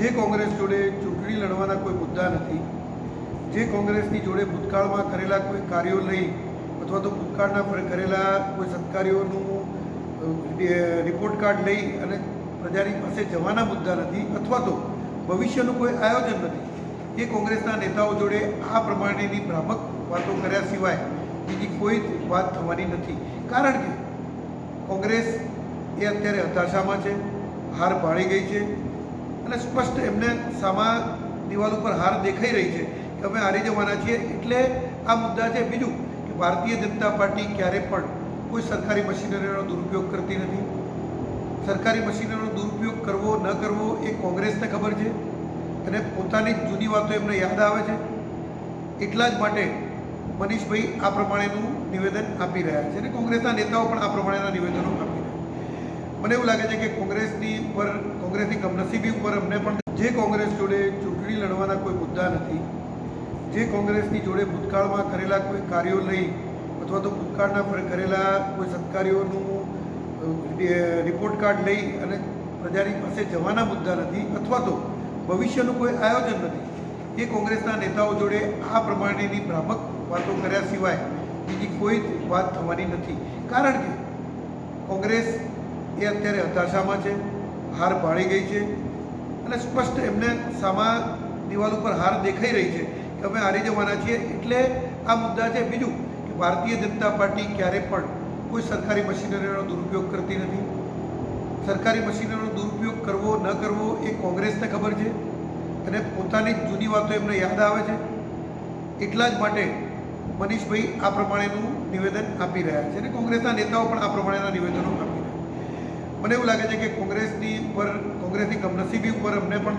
જે કોંગ્રેસ જોડે ચૂંટણી લડવાના કોઈ મુદ્દા નથી, જે કોંગ્રેસની જોડે ભૂતકાળમાં કરેલા કોઈ કાર્યો લઈ અથવા તો ભૂતકાળના કરેલા કોઈ સત્કાર્યોનું રિપોર્ટ કાર્ડ લઈ અને પ્રજાની પાસે જવાના મુદ્દા નથી, અથવા તો ભવિષ્યનું કોઈ આયોજન નથી, એ કોંગ્રેસના નેતાઓ જોડે આ પ્રમાણેની ભ્રામક વાતો કર્યા સિવાય બીજી કોઈ વાત થવાની નથી. કારણ કે કોંગ્રેસ એ અત્યારે હતાશામાં છે, હાર ભાળી ગઈ છે અને સ્પષ્ટ એમને સામા દિવાલ ઉપર હાર દેખાઈ રહી છે કે અમે હારી જવાના છીએ. એટલે આ મુદ્દા છે. બીજું કે ભારતીય જનતા પાર્ટી ક્યારે પણ કોઈ સરકારી મશીનરીનો દુરુપયોગ કરતી નથી. સરકારી મશીનરીનો દુરુપયોગ કરવો ન કરવો એ કોંગ્રેસને ખબર છે અને પોતાની જૂની વાતો એમને યાદ આવે છે. એટલા જ માટે મનીષભાઈ આ પ્રમાણેનું નિવેદન આપી રહ્યા છે અને કોંગ્રેસના નેતાઓ પણ આ પ્રમાણેના નિવેદનો આપી રહ્યા છે. મને એવું લાગે છે કે કોંગ્રેસની ઉપર, કોંગ્રેસની કમનસીબી ઉપર અમને પણ જે કોંગ્રેસ જોડે ચૂંટણી લડવાના કોઈ મુદ્દા નથી, જે કોંગ્રેસની જોડે ભૂતકાળમાં કરેલા કોઈ કાર્યો લઈ અથવા તો ભૂતકાળના કરેલા કોઈ સત્કાર્યોનું રિપોર્ટ કાર્ડ લઈ અને પ્રજાની પાસે જવાના મુદ્દા નથી, અથવા તો ભવિષ્યનું કોઈ આયોજન નથી, એ કોંગ્રેસના નેતાઓ જોડે આ પ્રમાણેની ભ્રામક વાતો કર્યા સિવાય બીજી કોઈ વાત થવાની નથી. કારણ કે કોંગ્રેસ એ અત્યારે હતાશામાં છે, હાર ભાળી ગઈ છે અને સ્પષ્ટ એમને સામા દિવાલ ઉપર હાર દેખાઈ રહી છે કે અમે હારી જવાના છીએ એટલે આ મુદ્દા છે. બીજું કે ભારતીય જનતા પાર્ટી ક્યારે પણ કોઈ સરકારી મશીનરીનો દુરુપયોગ કરતી નથી. સરકારી મશીનરીનો દુરુપયોગ કરવો ન કરવો એ કોંગ્રેસને ખબર છે અને પોતાની જૂની વાતો એમને યાદ આવે છે. એટલા જ માટે મનીષભાઈ આ પ્રમાણેનું નિવેદન આપી રહ્યા છે અને કોંગ્રેસના નેતાઓ પણ આ પ્રમાણેના નિવેદનો આપી મને એવું લાગે છે કે કોંગ્રેસની ઉપર કોંગ્રેસની કમનસીબી ઉપર અમને પણ